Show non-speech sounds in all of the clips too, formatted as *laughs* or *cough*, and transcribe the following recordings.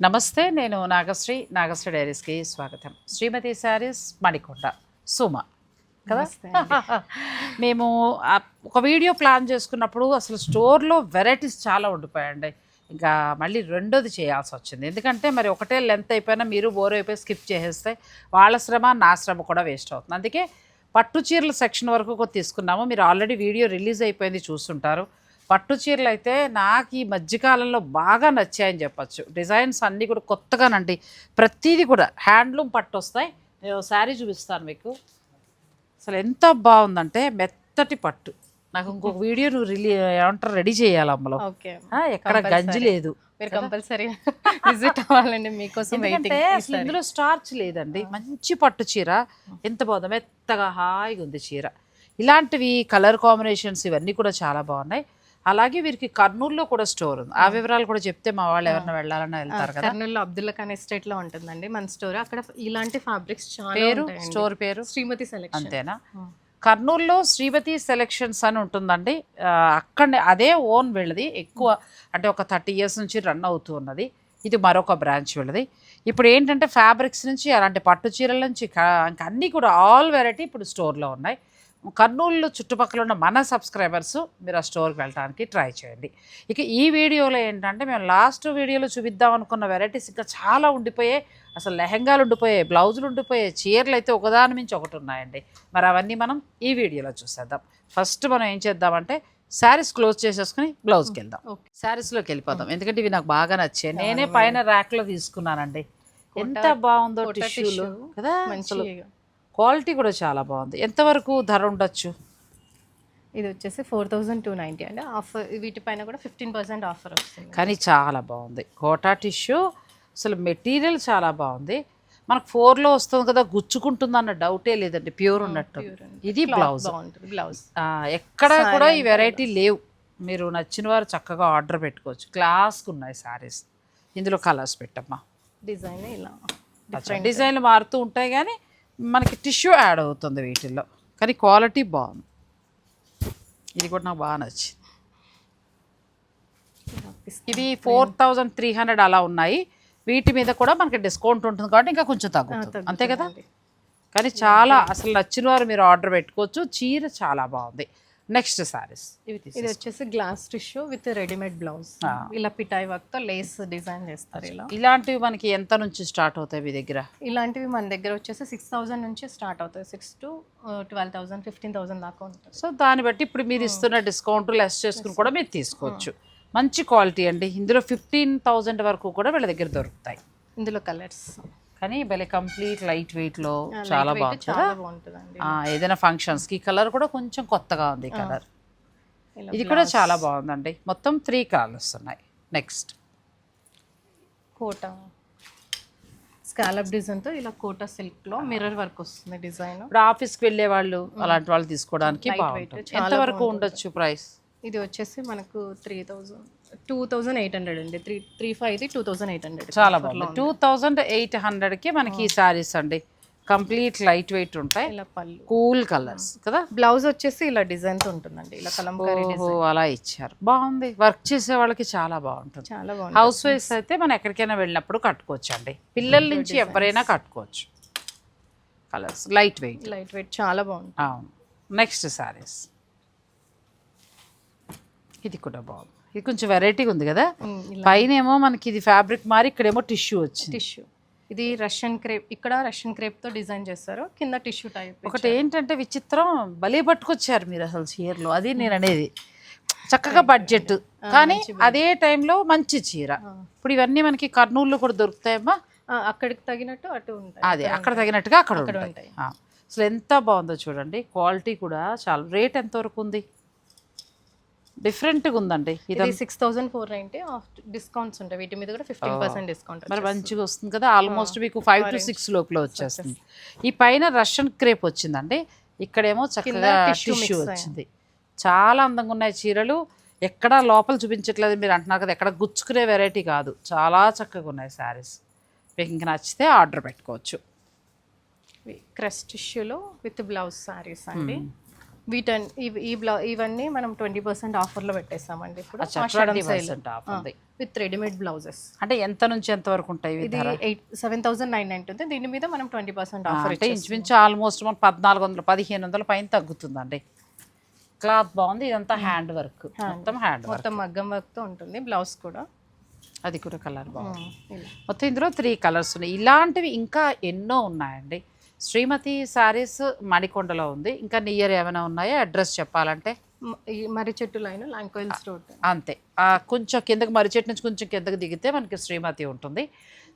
నమస్తే నేను నాగశ్రీ నాగశ్రీ డైరీస్కి స్వాగతం. శ్రీమతి శారీస్ మణికొండ సుమ కదా? *laughs* మేము ఒక వీడియో ప్లాన్ చేసుకున్నప్పుడు అసలు స్టోర్లో వెరైటీస్ చాలా ఉండిపోయండి ఇంకా మళ్ళీ రెండోది చేయాల్సి వచ్చింది. ఎందుకంటే మరి ఒకటే లెంత్ అయిపోయినా మీరు బోర్ అయిపోయి స్కిప్ చేసేస్తే వాళ్ళ శ్రమ నా శ్రమ కూడా వేస్ట్ అవుతుంది. అందుకే పట్టు చీరల సెక్షన్ వరకు తీసుకున్నాము. మీరు ఆల్రెడీ వీడియో రిలీజ్ అయిపోయింది చూస్తుంటారు పట్టు చీరలు అయితే నాకు ఈ మధ్యకాలంలో బాగా నచ్చాయని చెప్పొచ్చు. డిజైన్స్ అన్నీ కూడా కొత్తగానండి. ప్రతిదీ కూడా హ్యాండ్లూమ్ పట్టు వస్తాయి. నేను శారీ చూపిస్తాను మీకు. అసలు ఎంత బాగుందంటే మెత్తటి పట్టు. నాకు ఇంకొక *laughs* వీడియో నువ్వు రిలీ ఏమంటారు రెడీ చేయాలి అమ్మలో. ఎక్కడ గంజి లేదు. మీరు కంపల్సరీ *laughs* విజిట్ అవ్వాలండి మీకోసం అసలు ఇందులో స్టార్చ్ లేదండి. మంచి పట్టు చీర. ఎంత బాగుందో మెత్తగా హాయిగా ఉంది చీర. ఇలాంటివి కలర్ కాంబినేషన్స్ ఇవన్నీ కూడా చాలా బాగున్నాయి. అలాగే వీరికి కర్నూలులో కూడా స్టోర్ ఉంది. ఆ వివరాలు కూడా చెప్తే మా వాళ్ళు ఎవరైనా వెళ్ళాలన్నా వెళ్తారు కదా. కర్నూలులో అబ్దుల్లా ఖాన్ ఎస్టేట్లో ఉంటుందండి మన స్టోర్. అక్కడ ఇలాంటి ఫ్యాబ్రిక్స్ చాలా పేరు. స్టోర్ పేరు? శ్రీమతి సెలెక్షన్. అంతేనా? కర్నూలులో శ్రీమతి సెలెక్షన్స్ అని ఉంటుందండి. ఆ, అక్కడనే అదే ఓన్ వీళ్ళది. ఎక్కువ అంటే ఒక థర్టీ ఇయర్స్ నుంచి రన్ అవుతూ ఉన్నది. ఇది మరొక బ్రాంచ్ వీళ్ళది. ఇప్పుడు ఏంటంటే ఫ్యాబ్రిక్స్ నుంచి అలాంటి పట్టు చీరల నుంచి ఇంకా అన్నీ కూడా ఆల్ వెరైటీ ఇప్పుడు స్టోర్లో ఉన్నాయి. కర్నూలు చుట్టుపక్కల ఉన్న మన సబ్స్క్రైబర్స్ మీరు ఆ స్టోర్కి వెళ్ళడానికి ట్రై చేయండి. ఇక ఈ వీడియోలో ఏంటంటే మేము లాస్ట్ వీడియోలో చూపిద్దాం అనుకున్న వెరైటీస్ ఇంకా చాలా ఉండిపోయాయి. అసలు లెహంగాలు ఉండిపోయాయి బ్లౌజులు ఉండిపోయాయి చీరలు అయితే ఒకదాని మించి ఒకటి ఉన్నాయండి. మరి అవన్నీ మనం ఈ వీడియోలో చూసేద్దాం. ఫస్ట్ మనం ఏం చేద్దామంటే శారీస్ క్లోజ్ చేసేసుకుని బ్లౌజ్కి వెళ్దాం. ఓకే. శారీస్లోకి వెళ్ళిపోదాం. ఎందుకంటే ఇవి నాకు బాగా నచ్చాయి. నేనే పైన ర్యాక్లో తీసుకున్నానండి. ఎంత బాగుందో టిష్యూలు. కదా క్వాలిటీ కూడా చాలా బాగుంది. ఎంతవరకు ధర ఉండొచ్చు? ఇది వచ్చేసి ఫోర్ థౌసండ్ టూ నైంటీ అండి. ఆఫర్ వీటిపైన కూడా ఫిఫ్టీన్ పర్సెంట్ ఆఫర్ వస్తుంది. కానీ చాలా బాగుంది. కోటా టిష్యూ అసలు మెటీరియల్ చాలా బాగుంది. మనకు ఫోర్లో వస్తుంది కదా గుచ్చుకుంటుంది అన్న డౌటే లేదండి ప్యూర్ ఉన్నట్టు. ఇది బ్లౌజ్. బ్లౌజ్. ఎక్కడ కూడా ఈ వెరైటీ లేవు. మీరు నచ్చిన వారు చక్కగా ఆర్డర్ పెట్టుకోవచ్చు. క్లాస్కి ఉన్నాయి సారీస్ ఇందులో కలర్స్ పెట్టమ్మా. డిజైన్ ఇలా డిజైన్లు మారుతూ ఉంటాయి కానీ మనకి టిష్యూ యాడ్ అవుతుంది వీటిల్లో. కానీ క్వాలిటీ బాగుంది. ఇది కూడా నాకు బాగా నచ్చింది. ఇవి ఫోర్ థౌజండ్ త్రీ హండ్రెడ్ అలా ఉన్నాయి. వీటి మీద కూడా మనకి డిస్కౌంట్ ఉంటుంది కాబట్టి ఇంకా కొంచెం తగ్గుతుంది. అంతే కదా? కానీ చాలా అసలు నచ్చిన వారు మీరు ఆర్డర్ పెట్టుకోవచ్చు. చీర చాలా బాగుంది. నెక్స్ట్ సారీస్ ఇది వచ్చేసి glass tissue with readymade blouse. ఇలా పిటాయి వర్క్తో లేస్ డిజైన్ చేస్తారు ఇలా. ఇలాంటివి మనకి ఎంత నుంచి స్టార్ట్ అవుతాయి మీ దగ్గర? ఇలాంటివి మన దగ్గర వచ్చేసి సిక్స్ థౌసండ్ నుంచి స్టార్ట్ అవుతాయి. Six to twelve thousand fifteen thousand దాకా ఉంటుంది. సో దాన్ని బట్టి ఇప్పుడు మీరు ఇస్తున్న డిస్కౌంట్ లెస్ చేసుకుని కూడా మీరు తీసుకోవచ్చు. మంచి క్వాలిటీ అండి. ఇందులో ఫిఫ్టీన్ థౌజండ్ వరకు కూడా వీళ్ళ దగ్గర దొరుకుతాయి. ఇందులో కలర్స్. కానీ భలే కంప్లీట్ లైట్ బాగుంది కదా? చాలా బాగుంటుందండి. ఆ, ఏదైనా ఫంక్షన్స్కి ఈ కలర్ కూడా కొంచెం కొత్తగా ఉంది కలర్ ఇది కూడా చాలా బాగుందండి. మొత్తం త్రీ కలర్స్ ఉన్నాయి నెక్స్ట్ కోట. స్కాలప్ డిజైన్తో ఇలా కోట సిల్క్లో మిర్రర్ వర్క్ వస్తుంది డిజైన్ ఇప్పుడు ఆఫీస్కి వెళ్ళే వాళ్ళు అలాంటి వాళ్ళు తీసుకోవడానికి బాగుంటుంది. ఎంతవరకు ఉండొచ్చు ప్రైస్ ఇది వచ్చేసి మనకు three thousand two thousand eight hundred అండి. త్రీ త్రీ ఫైవ్ ఇది టూ థౌజండ్ ఎయిట్ హండ్రెడ్ చాలా బాగుంది. టూ థౌజండ్ ఎయిట్ హండ్రెడ్కి మనకి ఈ శారీస్ అండి. కంప్లీట్ లైట్ వెయిట్ ఉంటాయి. ఇలా పళ్ళు. కూల్ కలర్స్ కదా? బ్లౌజ్ వచ్చేసి ఇలా డిజైన్తో ఉంటుందండి. ఇలా కలంకారీ ఓహో అలా ఇచ్చారు. బాగుంది. వర్క్ చేసే వాళ్ళకి చాలా బాగుంటుంది. చాలా బాగుంటుంది. హౌస్ వైఫ్స్ అయితే మనం ఎక్కడికైనా వెళ్ళినప్పుడు కట్టుకోవచ్చు అండి పిల్లల నుంచి ఎవరైనా కట్టుకోవచ్చు. Colours light weight light weight చాలా బాగుంటుంది. అవును. నెక్స్ట్ సారీస్ ఇది కూడా బాగుంది. ఇది కొంచెం వెరైటీగా ఉంది కదా? పైన ఏమో మనకి ఇది ఫ్యాబ్రిక్ మారి ఇక్కడేమో టిష్యూ వచ్చింది. టిష్యూ ఇది రష్యన్ క్రేప్ ఇక్కడ రష్యన్ క్రేప్తో డిజైన్ చేస్తారు. కింద టిష్యూ టైప్ ఒకటి ఏంటంటే విచిత్రం భలే పట్టుకొచ్చారు మీరు అసలు చీరలో. అది నేను అనేది. చక్కగా బడ్జెట్ కానీ అదే టైంలో మంచి చీర. ఇప్పుడు ఇవన్నీ మనకి కర్నూలులో కూడా దొరుకుతాయమ్మా? అక్కడికి తగినట్టు అటు ఉంటాయి. అదే అక్కడ తగినట్టుగా అక్కడ ఉంటాయి. అసలు ఎంత బాగుందో చూడండి. క్వాలిటీ కూడా చాలా. రేట్ ఎంత వరకు ఉంది? డిఫరెంట్గా ఉందండి. ఇది six thousand four ninety discounts ఉంటాయి. వీటి మీద కూడా ఫిఫ్టీన్ పర్సెంట్ డిస్కౌంట్ మరి మంచిగా వస్తుంది కదా. ఆల్మోస్ట్ మీకు ఫైవ్ టు సిక్స్ లోపల వచ్చేస్తుంది. ఈ పైన రష్యన్ క్రేప్ వచ్చిందండి. ఇక్కడేమో చక్కగా టిష్యూ వచ్చింది. చాలా అందంగా ఉన్నాయి చీరలు. ఎక్కడ లోపల చూపించట్లేదు మీరు అంటున్నారు కదా. ఎక్కడ గుచ్చుకునే వెరైటీ కాదు. చాలా చక్కగా ఉన్నాయి శారీస్ మీకు ఇంకా నచ్చితే ఆర్డర్ పెట్టుకోవచ్చు. క్రష్ టిష్యూలో విత్ బ్లౌజ్ సారీస్ అండి. వీటన్ ఈ బ్లౌ ఇవన్నీ మనం ట్వంటీ పర్సెంట్ ఆఫర్లో పెట్టేస్తామండి ఇప్పుడు. అచ్చా, ఆషాఢం 20% off ఉంది. విత్ రెడీమేడ్ బ్లౌజెస్ అంటే ఎంత నుంచి ఎంత వరకు ఉంటాయి ఇది eight seven thousand nine nine ఉంది. దీని మీద మనం ట్వంటీ పర్సెంట్ ఆఫర్ అంటే ఇంచుమించు ఆల్మోస్ట్ మన పద్నాలుగు వందలు పదిహేను వందల పైన తగ్గుతుందండి. క్లాత్ బాగుంది ఇదంతా హ్యాండ్ వర్క్ మొత్తం హ్యాండ్ వర్క్ మొత్తం మగ్గం వర్క్తో ఉంటుంది బ్లౌజ్ కూడా. అది కూడా కలర్ బాగుంది. ఇలా. మొత్తం ఇందులో త్రీ కలర్స్ ఉన్నాయి. ఇలాంటివి ఇంకా ఎన్నో ఉన్నాయండి. శ్రీమతి శారీస్ మణికొండలో ఉంది. ఇంకా నియర్ ఏమైనా ఉన్నాయో? అడ్రస్ చెప్పాలంటే? మర్రి చెట్టు లైన్ లాంకోయిల్స్ రోడ్. అంతే. కొంచెం కిందకి మర్రి చెట్టు నుంచి కొంచెం కిందకి దిగితే మనకి శ్రీమతి ఉంటుంది.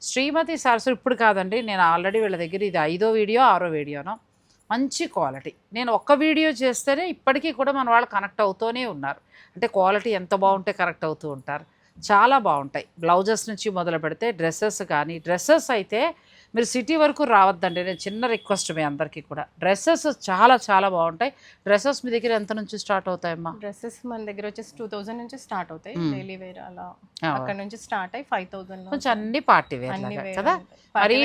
శ్రీమతి సారీస్ ఇప్పుడు కాదండి. నేను ఆల్రెడీ వీళ్ళ దగ్గర ఇది ఐదో వీడియో ఆరో వీడియోనో. మంచి క్వాలిటీ. నేను ఒక్క వీడియో చేస్తేనే ఇప్పటికీ కూడా మన వాళ్ళు కనెక్ట్ అవుతూనే ఉన్నారు. అంటే క్వాలిటీ ఎంత బాగుంటే కరెక్ట్ అవుతూ ఉంటారు. చాలా బాగుంటాయి. బ్లౌజెస్ నుంచి మొదలు పెడితే డ్రెస్సెస్ కానీ డ్రెస్సెస్ అయితే మీరు సిటీ వరకు రావద్దండి. నేను చిన్న రిక్వెస్ట్ మీ అందరికీ కూడా. డ్రెస్సెస్ చాలా చాలా బాగుంటాయి. డ్రెస్సెస్ మీ దగ్గర ఎంత నుంచి స్టార్ట్ అవుతాయమ్మా? డ్రెస్సెస్ మన దగ్గర వచ్చేసి టూ థౌసండ్ నుంచి స్టార్ట్ అవుతాయి. డైలీ వేర్ అలా. అక్కడ నుంచి స్టార్ట్ అయ్యి ఫైవ్ థౌసండ్ కొంచెం అన్ని పార్టీ వేర్ కదా. మరి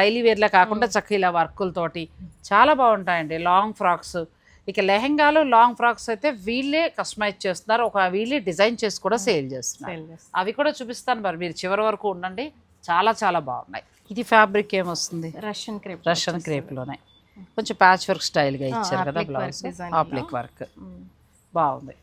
డైలీ వేర్లా కాకుండా చక్కగా ఇలా వర్కులతోటి చాలా బాగుంటాయండి. Long frocks. ఇక లెహెంగాలు లాంగ్ ఫ్రాక్స్ అయితే వీళ్ళే కస్టమైజ్ చేస్తున్నారు. ఒక వీళ్ళే డిజైన్ చేసి కూడా సేల్ చేస్తున్నారు. అవి కూడా చూపిస్తాను. మరి మీరు చివరి వరకు ఉండండి. చాలా చాలా బాగున్నాయి. ఇది ఫ్యాబ్రిక్ ఏమొస్తుంది? రష్యన్ క్రేప్ రష్యన్ క్రేప్లోనే కొంచెం ప్యాచ్ వర్క్ స్టైల్గా ఇచ్చారు కదా బ్లౌజ్ ఆప్లిక్ వర్క్ బాగుంది.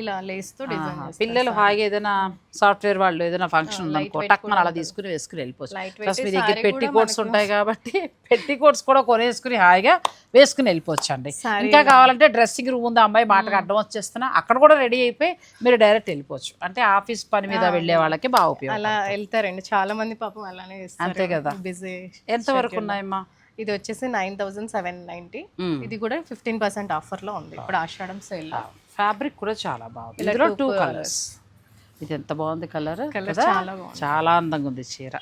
ఇలా లేస్తో డిజైన్. పిల్లలు హాయిగా ఏదైనా సాఫ్ట్వేర్ వాళ్ళు ఏదైనా ఫంక్షన్ ఉందనుకో అలా తీసుకుని వేసుకుని వెళ్ళిపోవచ్చు. ప్లస్ మీ దగ్గర పెట్టి కోట్స్ ఉంటాయి కాబట్టి *laughs* పెట్టి కోట్స్ కూడా కొనేసుకుని హాయిగా వేసుకుని వెళ్ళిపోవచ్చు అండి ఇంకా కావాలంటే డ్రెస్సింగ్ రూమ్ ఉంది అమ్మాయి మాటకు అడ్డం వచ్చేస్తున్నా అక్కడ కూడా రెడీ అయిపోయి మీరు డైరెక్ట్ వెళ్ళిపోవచ్చు. అంటే ఆఫీస్ పని మీద వెళ్ళే వాళ్ళకి బాగా ఉపయోగం అలా వెళ్తారండి. చాలా మంది పాపం అలానే అంతే కదా. బిజీ ఎంత వరకు ఉన్నాయమ్మా? ఇది వచ్చేసి నైన్ థౌసండ్ సెవెన్ నైన్టీ ఇది కూడా ఫిఫ్టీన్ పర్సెంట్ ఆఫర్లో ఉంది ఇప్పుడు ఆషాఢం సేల్ ఫ్యాబ్రిక్ కూడా చాలా బాగుంది. ఇందులో టూ కలర్స్ ఇది ఎంత బాగుంది కలర్ చాలా బాగుంది. చాలా అందంగా ఉంది చీర.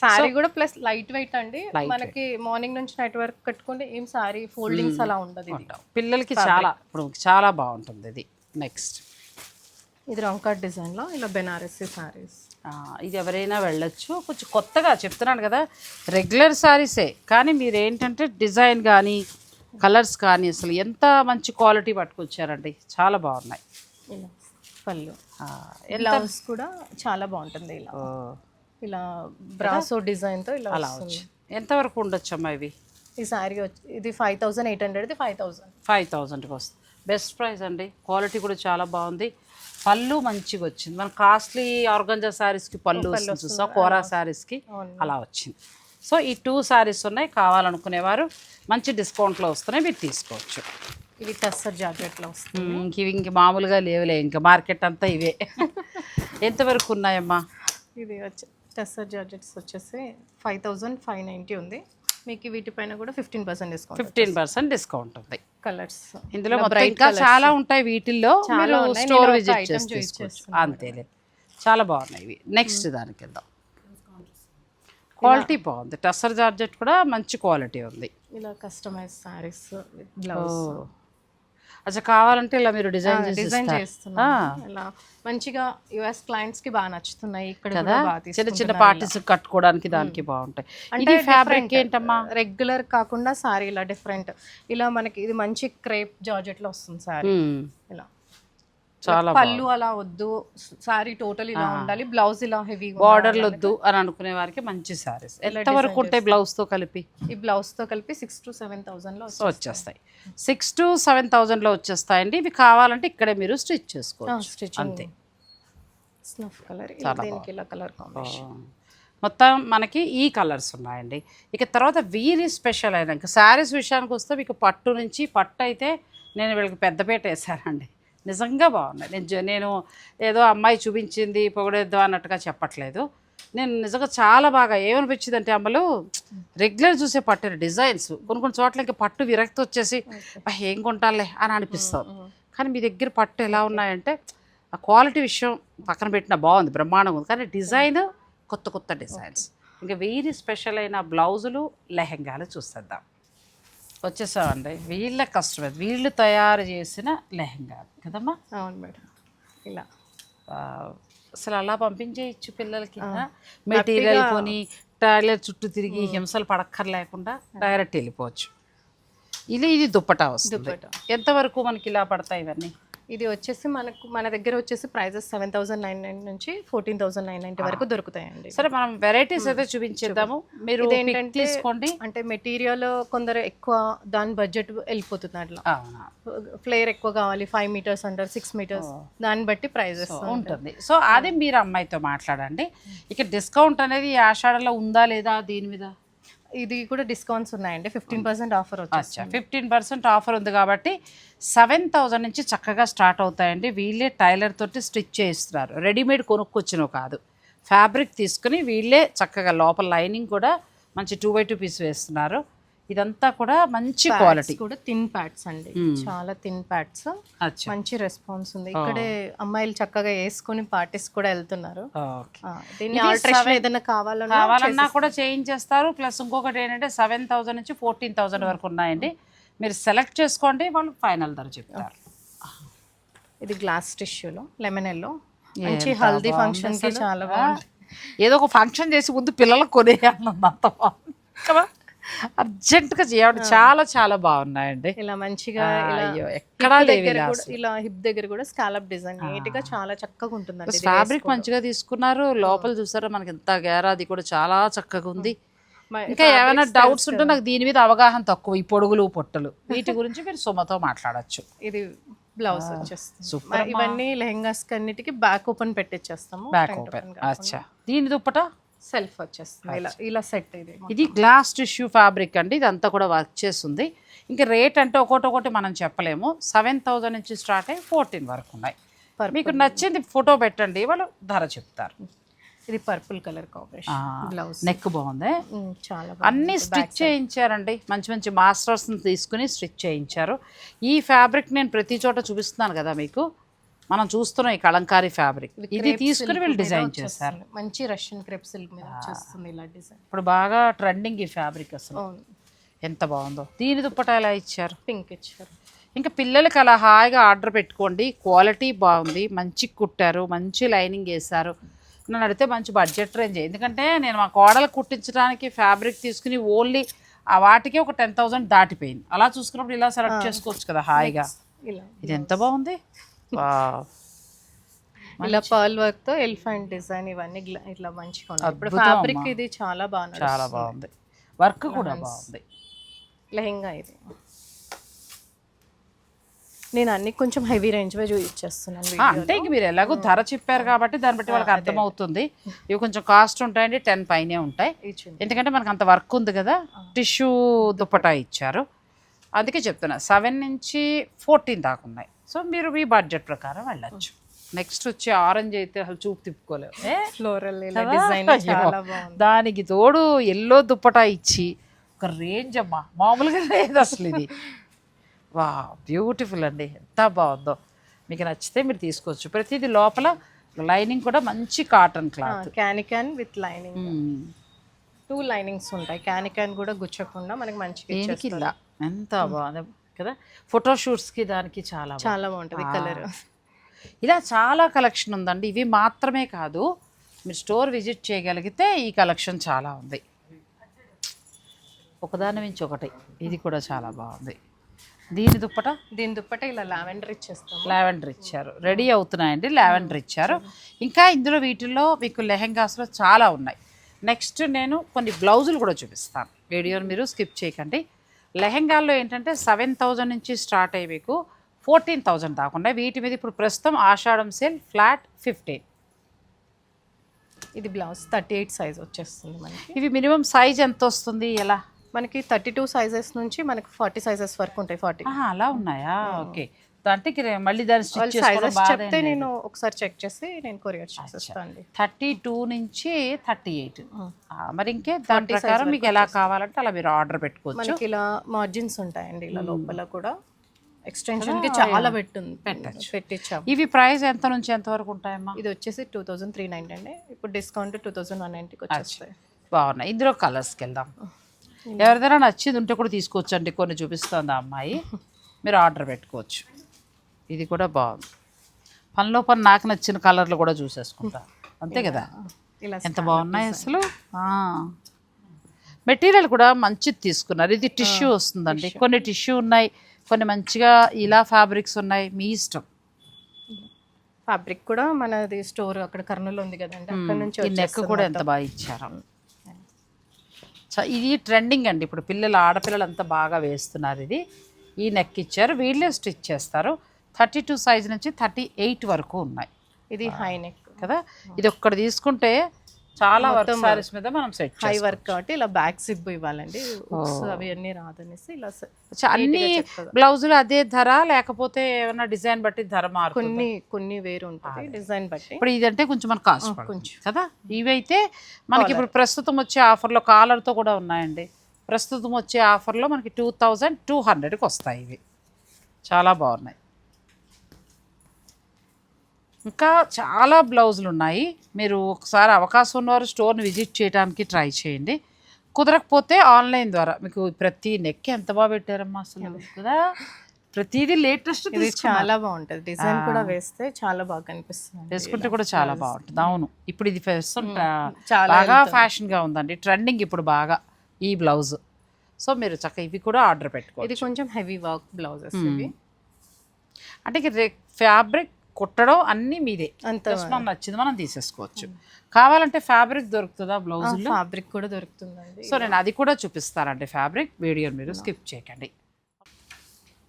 సారీ కూడా ప్లస్ లైట్ వెయిట్ అండి. మనకి మార్నింగ్ నుంచి నైట్ వరకు కట్టుకుంటే ఏం సారీ ఫోల్డింగ్స్ అలా ఉండదు పిల్లలకి చాలా ఇప్పుడు చాలా బాగుంటుంది ఇది. నెక్స్ట్ ఇది రాంకాట్ డిజైన్లో ఇలా బెనారసీ సారీస్ ఇది ఎవరైనా వెళ్ళొచ్చు. కొంచెం కొత్తగా చెప్తున్నాను కదా రెగ్యులర్ శారీసే కానీ మీరు ఏంటంటే డిజైన్ కానీ కలర్స్ కానీ అసలు ఎంత మంచి క్వాలిటీ పట్టుకొచ్చారండి. చాలా బాగున్నాయి. పళ్ళు. బ్లౌజ్ కూడా చాలా బాగుంటుంది ఇలా. ఇలా బ్రాసో డిజైన్తో ఇలా అలా. వచ్చి. ఎంతవరకు ఉండొచ్చమ్మా ఇవి? ఈ సారీ వచ్చి ఇది ఫైవ్ థౌసండ్ ఎయిట్ హండ్రెడ్ ఇది ఫైవ్ థౌసండ్. ఫైవ్ థౌజండ్కి వస్తుంది. బెస్ట్ ప్రైస్ అండి. క్వాలిటీ కూడా చాలా బాగుంది. పళ్ళు మంచిగా వచ్చింది. మన కాస్ట్లీ ఆర్గంజా శారీస్కి పళ్ళు వస్తుంది చూసా కోరా శారీస్కి అలా వచ్చింది. సో ఈ టూ శారీస్ ఉన్నాయి కావాలనుకునేవారు మంచి డిస్కౌంట్లో వస్తున్నాయి మీరు తీసుకోవచ్చు. ఇవి టస్సర్ జాకెట్లో వస్తుంది ఇంక ఇవి ఇంక మామూలుగా లేవులే ఇంకా మార్కెట్ అంతా ఇవే. ఎంతవరకు ఉన్నాయమ్మా? ఇది వచ్చి టస్సర్ జాకెట్స్ వచ్చేసి ఫైవ్ థౌసండ్ ఫైవ్ నైంటీ ఉంది. మీకు వీటిపైన కూడా fifteen percent discount fifteen percent discount ఉంది. కలర్స్. ఇందులో ఇంకా చాలా ఉంటాయి వీటిల్లో. స్టోర్ విజిట్ చేసి అంతేలే. చాలా బాగున్నాయి ఇవి. నెక్స్ట్ దానికి వెళ్దాం క్వాలిటీ బాగుంది. టస్సర్ జార్జెట్ కూడా మంచి క్వాలిటీ ఉంది. ఇలా కస్టమైజ్ సారీస్ బ్లౌజ్. అచ్చా కావాలంటే ఇలా మీరు డిజైన్ డిజైన్? చేస్తున్నాం. ఇలా మంచిగా యుఎస్ క్లయింట్స్కి బాగా నచ్చుతున్నాయి. ఇక్కడ కదా? చిన్న చిన్న పార్టీస్ కట్టుకోవడానికి దానికి బాగుంటాయి. ఇది ఫ్యాబ్రిక్ ఏంటమ్మా? రెగ్యులర్ కాకుండా సారీ ఇలా డిఫరెంట్ ఇలా మనకి ఇది మంచి క్రేప్ జార్జెట్లో వస్తుంది సారీ. ఇలా. చాలా పళ్ళు అలా వద్దు సారీ టోటల్ ఇలా ఉండాలి బ్లౌజ్ ఇలా హెవీ బార్డర్లు వద్దు అని అనుకునే వారికి మంచి సారీస్ ఎంత వరకు ఉంటాయి బ్లౌజ్తో కలిపి? ఈ బ్లౌజ్తో కలిపి సిక్స్ టు సెవెన్ థౌసండ్లో వచ్చేస్తాయి. సిక్స్ టు సెవెన్ థౌజండ్లో వచ్చేస్తాయండి. ఇవి కావాలంటే ఇక్కడే మీరు స్టిచ్ చేసుకోవచ్చు. అంతే. స్నఫ్ కలర్ దీనికి ఇలా కలర్ కాంబినేషన్. మొత్తం మనకి ఈ కలర్స్ ఉన్నాయండి. ఇక తర్వాత వీరి స్పెషల్ అయిన ఇంకా శారీస్ విషయానికి వస్తే మీకు పట్టు నుంచి పట్టు అయితే నేను వీళ్ళకి పెద్దపేట వేసానండి. నిజంగా బాగున్నాయి. నేను నేను ఏదో అమ్మాయి చూపించింది పొగడేద్దాం అన్నట్టుగా చెప్పట్లేదు. నేను నిజంగా చాలా బాగా ఏమనిపించింది అంటే అమ్మలు రెగ్యులర్ చూసే పట్టు డిజైన్స్. కొన్ని కొన్ని చోట్ల ఇంకా పట్టు విరక్తి వచ్చేసి "అబ్బా, ఏం కొంటాలే అని అనిపిస్తుంది. కానీ మీ దగ్గర పట్టు ఎలా ఉన్నాయంటే ఆ క్వాలిటీ విషయం పక్కన పెట్టిన బాగుంది బ్రహ్మాండంగా ఉంది. కానీ డిజైన్ కొత్త కొత్త డిజైన్స్. ఇంకా వీరి స్పెషల్ అయిన బ్లౌజులు లెహెంగాలు చూసేద్దాం. వచ్చేసామండి. వీళ్ళ కస్టమర్ వీళ్ళు తయారు చేసిన లెహెంగాలు కదమ్మా? అవును మేడం. ఇలా. అసలు అలా పంపించేయచ్చు పిల్లలకి మెటీరియల్ కొని టాయిలెట్ చుట్టూ తిరిగి హింసలు పడక్కర్ లేకుండా డైరెక్ట్ వెళ్ళిపోవచ్చు. ఇది ఇది దుప్పటా వస్తుంది. ఎంతవరకు మనకి ఇలా పడతాయి ఇవన్నీ? ఇది వచ్చేసి మనకు మన దగ్గర వచ్చేసి prices seven thousand nine nine నుంచి ఫోర్టీన్ థౌసండ్ నైన్ నైన్టీ వరకు దొరుకుతాయండి. సరే మనం వెరైటీస్ అయితే చూపించేద్దాము. మీరు తీసుకోండి. అంటే మెటీరియల్ కొందరు ఎక్కువ దాని బడ్జెట్ వెళ్ళిపోతుంది అట్లా. ఫ్లేయర్ ఎక్కువ కావాలి ఫైవ్ మీటర్స్ అంటారు సిక్స్ మీటర్స్ దాన్ని బట్టి ప్రైజెస్ ఉంటుంది. సో అది మీరు అమ్మాయితో మాట్లాడండి. ఇక డిస్కౌంట్ అనేది ఆషాఢంలో ఉందా లేదా దీని మీద? ఇది కూడా డిస్కౌంట్స్ ఉన్నాయండి. ఫిఫ్టీన్ పర్సెంట్ ఆఫర్ అచ్చా. ఫిఫ్టీన్ పర్సెంట్ ఆఫర్ ఉంది కాబట్టి సెవెన్ థౌజండ్ నుంచి చక్కగా స్టార్ట్ అవుతాయండి. వీళ్ళే టైలర్ తోటి స్టిచ్ చేయిస్తున్నారు. రెడీమేడ్ కొనుక్కొచ్చినవి కాదు. ఫ్యాబ్రిక్ తీసుకుని వీళ్ళే చక్కగా లోపల లైనింగ్ కూడా మంచి టూ బై టూ పీస్ వేస్తున్నారు. ఇదంతా కూడా మంచి క్వాలిటీ కూడా థిన్ ప్యాడ్స్ అండి. చాలా థిన్ ప్యాడ్స్ మంచి రెస్పాన్స్ ఉంది. ఇక్కడే అమ్మాయిలు చక్కగా వేసుకొని పార్టీస్ కూడా వెళ్తున్నారు. దీన్ని ఆల్ట్రేషన్ ఏదైనా కావాలన్నా కావాలన్నా కూడా చేయించేస్తారు. ప్లస్ ఇంకొకటి ఏంటంటే సెవెన్ థౌజండ్ నుంచి ఫోర్టీన్ థౌజండ్ వరకు ఉన్నాయండి. మీరు సెలెక్ట్ చేసుకోండి వాళ్ళు ఫైనల్ ధర చెప్తారు. ఇది గ్లాస్ టిష్యూలో లెమన్ ఎల్లో మంచి హల్దీ ఫంక్షన్ చాలా బాగుంది. ఏదో ఒక ఫంక్షన్ చేసి ముందు పిల్లలకు బాగుంది. కదా? అర్జెంటుగా చేయండి చాలా చాలా బాగున్నాయండి. ఇలా మంచిగా ఇలా అయ్యో ఎక్కడా ఇలా హిప్ దగ్గర కూడా స్కాలప్ డిజైన్ నీట్గా చాలా చక్కగా ఉంటుందండి ఇది ఫ్యాబ్రిక్ మంచిగా తీసుకున్నారు. లోపల చూసారా మనకి ఎంత గేరా అది కూడా చాలా చక్కగా ఉంది. ఇంకా ఏమైనా డౌట్స్ ఉంటే నాకు దీని మీద అవగాహన తక్కువ ఈ పొడుగులు పొట్టలు. *laughs* వీటి గురించి మీరు సుమతో మాట్లాడొచ్చు. ఇది బ్లౌజ్ వచ్చేస్తుంది. ఇవన్నీ లెహెంగాస్ కన్నిటికి బ్యాక్ ఓపెన్ పెట్టించేస్తాము బ్యాక్ ఓపెన్ అచ్చా. దీని దుప్పట సెల్ఫ్ వచ్చేస్తుంది. ఇలా ఇలా సెట్ ఇది ఇది గ్లాస్ టిష్యూ ఫ్యాబ్రిక్ అండి ఇదంతా కూడా వర్క్ చేస్తుంది. ఇంకా రేట్ అంటే ఒకటి ఒకటి మనం చెప్పలేము. సెవెన్ థౌజండ్ నుంచి స్టార్ట్ అయ్యి ఫోర్టీన్ వరకు ఉన్నాయి. మీకు నచ్చింది ఫోటో పెట్టండి వాళ్ళు ధర చెప్తారు. ఇది purple colour combination blouse neck బాగుంది. చాలా అన్నీ స్టిచ్ చేయించారండి. మంచి మంచి మాస్టర్స్ని తీసుకుని స్టిచ్ చేయించారు. ఈ ఫ్యాబ్రిక్ నేను ప్రతి చోట చూపిస్తున్నాను కదా మీకు. మనం చూస్తున్నాం ఈ కలంకారీ ఫ్యాబ్రిక్. ఇది తీసుకుని వీళ్ళు డిజైన్ చేశారు. బాగుంది. మంచి రష్యన్ క్రెప్ సిల్క్ మీద వచ్చేస్తుంది ఇలా డిజైన్. ఇప్పుడు బాగా ట్రెండింగ్ ఈ ఫ్యాబ్రిక్ అసలు. ఎంత బాగుందో. దీని దుప్పట ఎలా ఇచ్చారు? పింక్ ఇచ్చారు. ఇంకా పిల్లలకి అలా హాయిగా ఆర్డర్ పెట్టుకోండి. క్వాలిటీ బాగుంది. మంచి కుట్టారు. మంచి లైనింగ్ వేశారు. నన్ను అడిగితే మంచి బడ్జెట్ రేంజ్ ఎందుకంటే నేను మా కోడలు కుట్టించడానికి ఫ్యాబ్రిక్ తీసుకుని ఓన్లీ ఆ వాటికి ఒక టెన్ థౌసండ్ దాటిపోయింది. అలా చూసుకున్నప్పుడు ఇలా సెలెక్ట్ చేసుకోవచ్చు కదా హాయిగా. ఇలా. ఇది ఎంత బాగుంది. ఇలా పర్ల్ వర్క్తో ఎలిఫెంట్ డిజైన్ ఇవన్నీ ఇట్లా మంచిగా ఇప్పుడు ఫ్యాబ్రిక్. ఇది చాలా బాగా చాలా బాగుంది. వర్క్ కూడా బాగుంది. లెహెంగా ఇది. నేను అన్ని కొంచెం హెవీ రేంజ్ చూపించేస్తున్నాను. అంటే ఇంక మీరు ఎలాగో ధర చెప్పారు కాబట్టి దాన్ని బట్టి వాళ్ళకి అర్థమవుతుంది. ఇవి కొంచెం కాస్ట్ ఉంటాయండి టెన్ పైనే ఉంటాయి. ఎందుకంటే మనకు అంత వర్క్ ఉంది కదా టిష్యూ దుప్పటా ఇచ్చారు. అందుకే చెప్తున్నా సెవెన్ నుంచి ఫోర్టీన్ దాకా ఉన్నాయి. సో మీరు మీ బడ్జెట్ ప్రకారం వెళ్ళచ్చు. నెక్స్ట్ వచ్చి ఆరెంజ్ అయితే అసలు చూపు తిప్పుకోలేవు. ఏ? ఫ్లోరల్? డిజైన్ దానికి తోడు ఎల్లో దుప్పటా ఇచ్చి ఒక రేంజ్ అమ్మా. మామూలుగా లేదు అసలు ఇది. *laughs* వా బ్యూటిఫుల్ అండి. ఎంత బాగుందో. మీకు నచ్చితే మీరు తీసుకోవచ్చు. ప్రతిదీ లోపల లైనింగ్ కూడా మంచి cotton cloth cancan with lining two linings ఉంటాయి. క్యానికాన్ కూడా గుచ్చకుండా మనకి. ఇలా ఎంత బాగుంది. కదా? ఫోటోషూట్స్కి దానికి చాలా. చాలా బాగుంటుంది కలర్. ఇలా చాలా కలెక్షన్ ఉందండి. ఇవి మాత్రమే కాదు మీరు స్టోర్ విజిట్ చేయగలిగితే ఈ కలెక్షన్ చాలా ఉంది. ఒకదాని మించి ఒకటి. ఇది కూడా చాలా బాగుంది. దీని దుప్పట? దీని దుప్పట ఇలా లావెండర్ ఇచ్చేస్తాం లావెండర్ ఇచ్చారు. రెడీ అవుతున్నాయండి. లావెండర్ ఇచ్చారు. ఇంకా ఇందులో వీటిల్లో మీకు లెహెంగాస్లో చాలా ఉన్నాయి. నెక్స్ట్ నేను కొన్ని బ్లౌజులు కూడా చూపిస్తాను. వీడియోని మీరు స్కిప్ చేయకండి. లెహెంగాల్లో ఏంటంటే సెవెన్ థౌజండ్ నుంచి స్టార్ట్ అయ్యి మీకు ఫోర్టీన్ థౌజండ్ దాకా ఉన్నాయి. వీటి మీద ఇప్పుడు ప్రస్తుతం ఆషాఢం సేల్ ఫ్లాట్ ఫిఫ్టీన్ ఇది బ్లౌజ్ థర్టీ ఎయిట్ సైజ్ వచ్చేస్తుంది మనకి. ఇవి మినిమం సైజ్ ఎంత వస్తుంది? ఎలా? మనకి థర్టీ టూ సైజెస్ నుంచి మనకి ఫార్టీ సైజెస్ వరకు ఉంటాయి ఫార్టీ. అలా ఉన్నాయా? ఓకే. అంటే మళ్ళీ దాన్ని స్టిచ్ చెప్తే నేను ఒకసారి చెక్ చేసి నేను కొరియర్ చేసేస్తాను థర్టీ టూ నుంచి థర్టీ ఎయిట్. మరి ఇంకే దాని ప్రకారం మీకు ఎలా కావాలంటే అలా మీరు ఆర్డర్ పెట్టుకోవచ్చు. మనకి ఇలా మార్జిన్స్ ఉంటాయండి ఇలా లోపల కూడా. ఎక్స్టెన్షన్కి చాలా పెట్టింది పెట్టించాం. ఇవి ప్రైస్ ఎంత నుంచి ఎంత వరకు ఉంటాయమ్మా? ఇది వచ్చేసి టూ థౌజండ్ త్రీ నైన్టీ అండి. ఇప్పుడు డిస్కౌంట్ టూ థౌజండ్ వన్ నైన్టీకి వచ్చేస్తాయి. బాగున్నాయి. ఇందులో కలర్స్కి వెళ్దాం. ఎవరిదైనా నచ్చింది ఉంటే కూడా తీసుకోవచ్చు అండి కొన్ని చూపిస్తుంది ఆ అమ్మాయి. *laughs* మీరు ఆర్డర్ పెట్టుకోవచ్చు. ఇది కూడా బాగుంది. పనిలో పని నాకు నచ్చిన కలర్లు కూడా చూసేసుకుంటా. అంతే కదా? ఇలా ఎంత బాగున్నాయి అసలు. మెటీరియల్ కూడా మంచిది తీసుకున్నారు. ఇది టిష్యూ వస్తుందండి. కొన్ని టిష్యూ ఉన్నాయి కొన్ని మంచిగా ఇలా ఫ్యాబ్రిక్స్ ఉన్నాయి. మీ ఇష్టం? ఫ్యాబ్రిక్ కూడా మనది స్టోర్ అక్కడ కర్నూలు ఉంది కదండి. అక్కడ నుంచి నెక్ కూడా ఎంత బాగా ఇచ్చారు. ఇది ట్రెండింగ్ అండి ఇప్పుడు. పిల్లలు ఆడపిల్లలు అంతా బాగా వేస్తున్నారు ఇది. ఈ నెక్ ఇచ్చారు. వీళ్ళే స్టిచ్ చేస్తారు. థర్టీ టూ సైజ్ నుంచి థర్టీ ఎయిట్ వరకు ఉన్నాయి. ఇది హై నెక్ కదా? ఇది ఒక్కటి తీసుకుంటే చాలా వర్క్ సారీస్ మీద మనం సెట్ హై వర్క్ కాబట్టి ఇలా బ్యాక్ సిబ్ ఇవ్వాలండి. అవి అన్నీ రాదనేసి ఇలా అన్ని బ్లౌజులు అదే ధర లేకపోతే ఏమైనా డిజైన్ బట్టి ధర మారుతుంది? కొన్ని కొన్ని వేరు ఉంటుంది డిజైన్ బట్టి. ఇప్పుడు ఇదంటే కొంచెం మనకు కాస్ట్ కొంచెం. కదా? ఇవైతే మనకి ఇప్పుడు ప్రస్తుతం వచ్చే ఆఫర్లో కాలర్తో కూడా ఉన్నాయండి. ప్రస్తుతం వచ్చే ఆఫర్లో మనకి టూ థౌజండ్ టూ హండ్రెడ్కి వస్తాయి ఇవి. చాలా బాగున్నాయి. ఇంకా చాలా బ్లౌజులు ఉన్నాయి మీరు ఒకసారి అవకాశం ఉన్నవారు స్టోర్ని విజిట్ చేయడానికి ట్రై చేయండి. కుదరకపోతే ఆన్లైన్ ద్వారా మీకు ప్రతి నెక్ ఎంత బాగా పెట్టారమ్మా అసలు కదా? ప్రతిదీ లేటెస్ట్ ఇది చాలా బాగుంటది. డిజైన్ కూడా వేస్తే చాలా బాగా కనిపిస్తుంది. వేసుకుంటే కూడా చాలా బాగుంటుంది. అవును. ఇప్పుడు ఇది చాలా బాగా ఫ్యాషన్గా ఉందండి. ట్రెండింగ్ ఇప్పుడు బాగా ఈ బ్లౌజ్. సో మీరు చక్కగా ఇవి కూడా ఆర్డర్ పెట్టుకోవచ్చు. ఇది కొంచెం హెవీ వర్క్ బ్లౌజెస్ ఇవి. అంటే ఫ్యాబ్రిక్ కుట్టడం అన్నీ మీదే. అంత జస్ట్ మనం నచ్చింది మనం తీసేసుకోవచ్చు. కావాలంటే ఫ్యాబ్రిక్ దొరుకుతుందా బ్లౌజ్ ఫ్యాబ్రిక్ కూడా దొరుకుతుందండి. సో నేను అది కూడా చూపిస్తానండి ఫ్యాబ్రిక్ వీడియో మీరు స్కిప్ చేయకండి.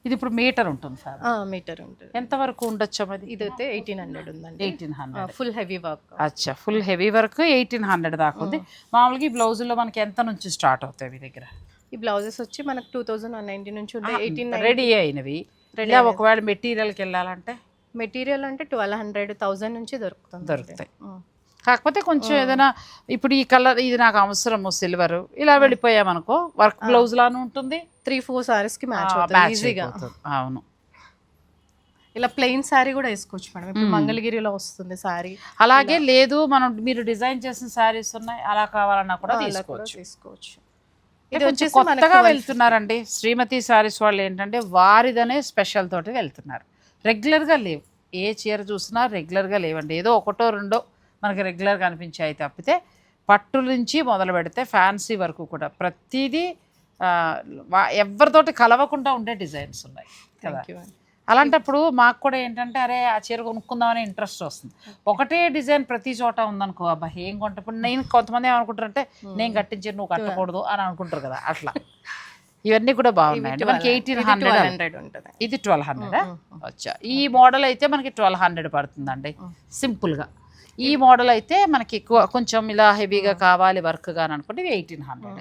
ఇది ఇప్పుడు మీటర్ ఉంటుంది ఫ్యాబ్రిక్ మీటర్ ఉంటుంది. ఎంత వరకు ఉండొచ్చు అది ఇదైతే ఎయిటీన్ హండ్రెడ్ ఉందండి. Eighteen hundred full heavy work అచ్చా full heavy work eighteen hundred దాకా ఉంది. మామూలుగా ఈ బ్లౌజుల్లో మనకి ఎంత నుంచి స్టార్ట్ అవుతాయి మీ దగ్గర? ఈ బ్లౌజెస్ వచ్చి మనకు టూ థౌజండ్ వన్ నైన్టీ నుంచి ఉంటాయి. ఎయిటీన్ రెడీ అయినవి. ఇలా ఒకవేళ మెటీరియల్కి వెళ్ళాలంటే? మెటీరియల్ అంటే ట్వెల్వ్ హండ్రెడ్ థౌజండ్ నుంచి దొరుకుతుంది దొరుకుతాయి. కాకపోతే కొంచెం ఏదైనా ఇప్పుడు ఈ కలర్ ఇది నాకు అవసరము సిల్వర్. ఇలా వెళ్ళిపోయామనుకో వర్క్ బ్లౌజ్ లాను ఉంటుంది. త్రీ ఫోర్ సారీస్కి మ్యాచ్ ఈజీగా. అవును. ఇలా ప్లెయిన్ సారీ కూడా వేసుకోవచ్చు మేడం. ఇప్పుడు మంగళగిరిలో వస్తుంది సారీ. అలాగే లేదు మనం మీరు డిజైన్ చేసిన శారీస్ ఉన్నాయి అలా కావాలన్నా కూడా తీసుకోవచ్చు. తీసుకోవచ్చు. ఇది కొత్తగా వెళ్తున్నారండి శ్రీమతి శారీస్ వాళ్ళు ఏంటంటే వారిదనే స్పెషల్ తోటి వెళ్తున్నారు. రెగ్యులర్గా లేవు. ఏ చీర చూసినా రెగ్యులర్గా లేవండి. ఏదో ఒకటో రెండో మనకి రెగ్యులర్గా అనిపించాయి తప్పితే పట్టు నుంచి మొదలు పెడితే ఫ్యాన్సీ వరకు కూడా ప్రతిదీ ఎవరితోటి కలవకుండా ఉండే డిజైన్స్ ఉన్నాయి కదా. అలాంటప్పుడు మాకు కూడా ఏంటంటే అరే ఆ చీర కొనుక్కుందామని ఇంట్రెస్ట్ వస్తుంది. ఒకటే డిజైన్ ప్రతి చోట ఉందనుకో అబ్బా ఏం కొంట నేను కొంతమంది ఏమనుకుంటారంటే నేను కట్టించి నువ్వు కట్టకూడదు అని అనుకుంటారు కదా అట్లా. ఇవన్నీ కూడా బాగున్నాయండి. మనకి ఎయిటీన్ హండ్రెడ్ హండ్రెడ్ ఉంటుంది. ఇది ట్వెల్వ్ హండ్రెడ్ వచ్చా ఈ మోడల్ అయితే మనకి ట్వెల్వ్ హండ్రెడ్ పడుతుందండి. సింపుల్గా ఈ మోడల్ అయితే మనకి ఎక్కువ కొంచెం ఇలా హెవీగా కావాలి వర్క్గా అని అనుకుంటే ఇవి ఎయిటీన్ హండ్రెడ్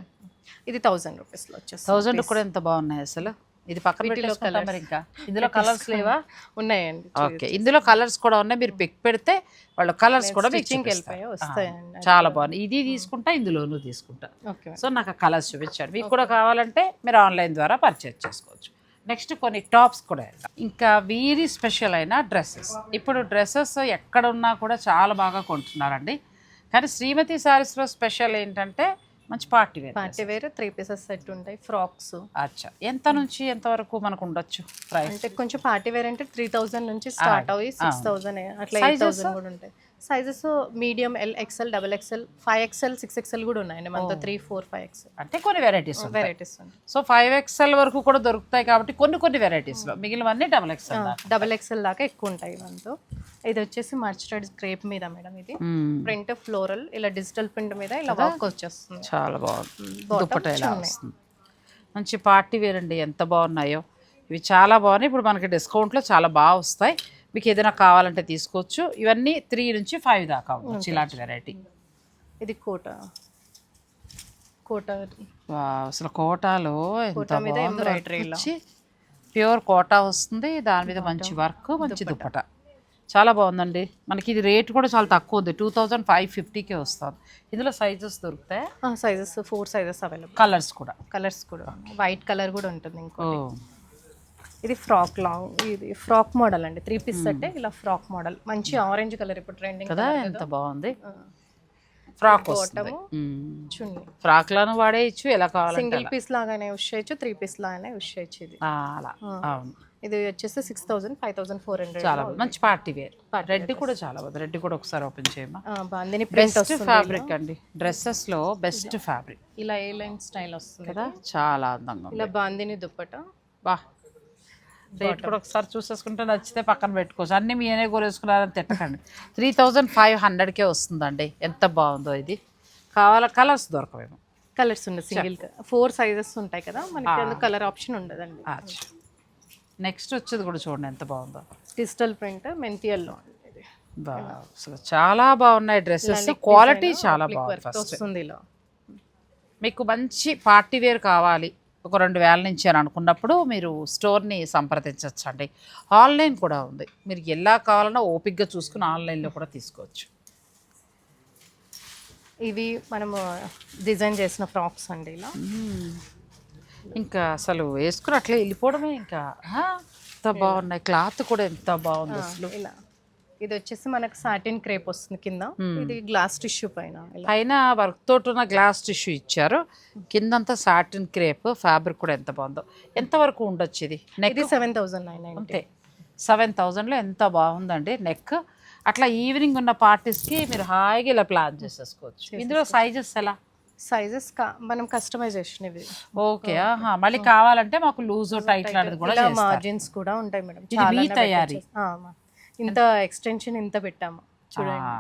ఇది థౌసండ్ రూపీస్లో వచ్చేస్తుంది థౌజండ్ కూడా ఎంత బాగున్నాయి అసలు? ఇది పక్కన పెట్టేసుకుంటాం మరి ఇంకా ఇందులో కలర్స్ లేవా? ఉన్నాయండి ఓకే. ఇందులో కలర్స్ కూడా ఉన్నాయి. మీరు పిక్ పెడితే వాళ్ళు కలర్స్ కూడా మీకు స్టిచ్చింగ్కి చూపిస్తారు. వెళ్ళిపోయి వస్తాయండి ఆ, చాలా బాగుంది ఇది తీసుకుంటా ఇందులోనూ తీసుకుంటా. ఓకే సో నాకు ఆ కలర్స్ చూపించాడు. మీకు కూడా కావాలంటే మీరు ఆన్లైన్ ద్వారా పర్చేజ్ చేసుకోవచ్చు. నెక్స్ట్ కొన్ని టాప్స్ కూడా ఇంకా వీరి స్పెషల్ అయిన డ్రెస్సెస్ ఇప్పుడు డ్రెస్సెస్ ఎక్కడ ఉన్నా కూడా చాలా బాగా కొంటున్నారండి. కానీ శ్రీమతి శారీస్లో స్పెషల్ ఏంటంటే మంచి party wear party wear three pieces set ఉంటాయి ఫ్రాక్స్. అచ్చా. ఎంత నుంచి ఎంత వరకు మనకు ఉండొచ్చు ప్రైస్? అంటే కొంచెం పార్టీ వేర్ అంటే త్రీ థౌసండ్ నుంచి స్టార్ట్ అయ్యి సిక్స్ థౌసండ్ అట్లా ఎయిట్ థౌసండ్ కూడా ఉంటాయి. Sizes medium L XL double XL five XL six XL కూడా ఉన్నాయండి. మనతో త్రీ ఫోర్ ఫైవ్ ఎక్సెల్ అంటే కొన్ని varieties varieties so five XL వరకు కూడా దొరుకుతాయి కాబట్టి కొన్ని కొన్ని వెరైటీస్లో మిగిలినవన్నీ డబల్ ఎక్స్ఎల్ డబల్ ఎక్సెల్ దాకా. ఎక్కువ ఉంటాయి మనతో. ఇది వచ్చేసి మర్చిటెడ్ క్రేప్ మీద మేడం ఇది. ప్రింట్ ఫ్లోరల్ ఇలా డిజిటల్ ప్రింట్ మీద ఇలా వర్క్ వచ్చేస్తుంది. చాలా బాగుంది. Bottom దుప్పట ఇలా చున్నీ. వస్తుంది. మంచి పార్టీ వేర్ అండి. ఎంత బాగున్నాయో. ఇవి చాలా బాగున్నాయి. ఇప్పుడు మనకి డిస్కౌంట్లో చాలా బాగా వస్తాయి. మీకు ఏదైనా కావాలంటే తీసుకోవచ్చు. ఇవన్నీ త్రీ నుంచి ఫైవ్ దాకా ఉండొచ్చు ఇలాంటి వెరైటీ ఇది కోట. కోట అసలు కోటాలో. ప్యూర్ కోటా వస్తుంది. దాని మీద మంచి వర్క్ మంచి దుప్పట. చాలా బాగుందండి. మనకి ఇది రేట్ కూడా చాలా తక్కువ ఉంది. టూ థౌజండ్ ఫైవ్ ఫిఫ్టీకే వస్తుంది. ఇందులో సైజెస్ దొరుకుతాయి? Sizes four sizes available colours కూడా. కలర్స్ కూడా. వైట్ కలర్ కూడా ఉంటుంది ఇంకో ఇది ఫ్రాక్ లాంగ్ ఇది ఫ్రాక్ మోడల్ అండి. త్రీ పీస్ సెట్ ఇలా ఫ్రాక్ మోడల్. మంచి ఆరెంజ్ కలర్ ఇప్పుడు ట్రెండింగ్ కదా ఎంత బాగుంది. ఫ్రాక్ వస్తుంది. చున్నీ. ఫ్రాక్లను వాడేయచ్చు ఎలా కావాలంటే సింగిల్ పీస్ లాగానే యూస్ చేయొచ్చు త్రీ పీస్ లాగానే యూస్ చేయొచ్చు ఇది. అలా. అవును. ఇది వచ్చేసి six thousand five thousand four hundred చాలా మంచి పార్టీ వేర్. రెడ్ కూడా చాలా బాగుంది. రెడ్ కూడా ఒకసారి ఓపెన్ చేయమా బెస్ట్ ఫ్యాబ్రిక్ అండి. డ్రెస్సెస్లో బెస్ట్ ఫ్యాబ్రిక్ ఇలా ఏ లైన్ స్టైల్ వస్తుంది కదా చాలా అందంగా ఇలా బాందిని దుప్పట? బా రేట్ కూడా ఒకసారి చూసేసుకుంటే నచ్చితే పక్కన పెట్టుకోవచ్చు. అన్ని మీనే కొనేసుకున్నారని తిట్టకండి. త్రీ థౌజండ్ ఫైవ్ హండ్రెడ్కే వస్తుందండి. ఎంత బాగుందో ఇది. కావాలా కలర్స్ దొరకవేమో. కలర్స్ ఉన్నాయి సింగిల్ ఫోర్ సైజెస్ ఉంటాయి కదా మనకి కలర్ ఆప్షన్ ఉండదండి. నెక్స్ట్ వచ్చేది కూడా చూడండి ఎంత బాగుందో. డిజిటల్ ప్రింట్ మెంతియల్లో చాలా బాగున్నాయి డ్రెస్సెస్. క్వాలిటీ చాలా బాగుంది వస్తుంది మీకు మంచి పార్టీ వేర్ కావాలి. ఒక రెండు వేల నుంచి అని అనుకున్నప్పుడు మీరు స్టోర్ని సంప్రదించవచ్చండి ఆన్లైన్ కూడా ఉంది. మీరు ఎలా కావాలన్నా ఓపిక్గా చూసుకుని ఆన్లైన్లో కూడా తీసుకోవచ్చు. ఇవి మనము డిజైన్ చేసిన ఫ్రాక్స్ అండి ఇలా. ఇంకా అసలు వేసుకుని అట్లే వెళ్ళిపోవడమే ఇంకా. ఎంత బాగున్నాయి. క్లాత్ కూడా ఎంత బాగుంది అసలు. ఇలా. ఇది వచ్చేసి మనకు సాటిన్ క్రేప్ వస్తుంది కింద. ఇది గ్లాస్ టిష్యూ పైన పైన వర్క్ తోటి ఉన్న గ్లాస్ టిష్యూ ఇచ్చారు. కిందంతా సాటిన్ క్రేప్ ఫ్యాబ్రిక్ కూడా ఎంత బాగుందో. ఎంత వరకు ఉండొచ్చు ఇది? నెక్ సెవెన్ థౌసండ్ నైన్ అంతే. సెవెన్ థౌజండ్లో ఎంత బాగుందండి నెక్? అట్లా ఈవినింగ్ ఉన్న పార్టీస్కి మీరు హాయిగా ఇలా ప్లాన్ చేసేసుకోవచ్చు. ఇందులో సైజెస్ ఎలా? సైజెస్ మనం కస్టమైజేషన్ ఇవి. ఓకే ఆహా. మళ్ళీ కావాలంటే మాకు లూజ్ టైట్ లాంటిది కూడా. మార్జిన్స్ కూడా ఉంటాయి మేడం. తయారీ? ఇంత ఎక్స్టెన్షన్ ఇంత పెట్టాము. చూడండి.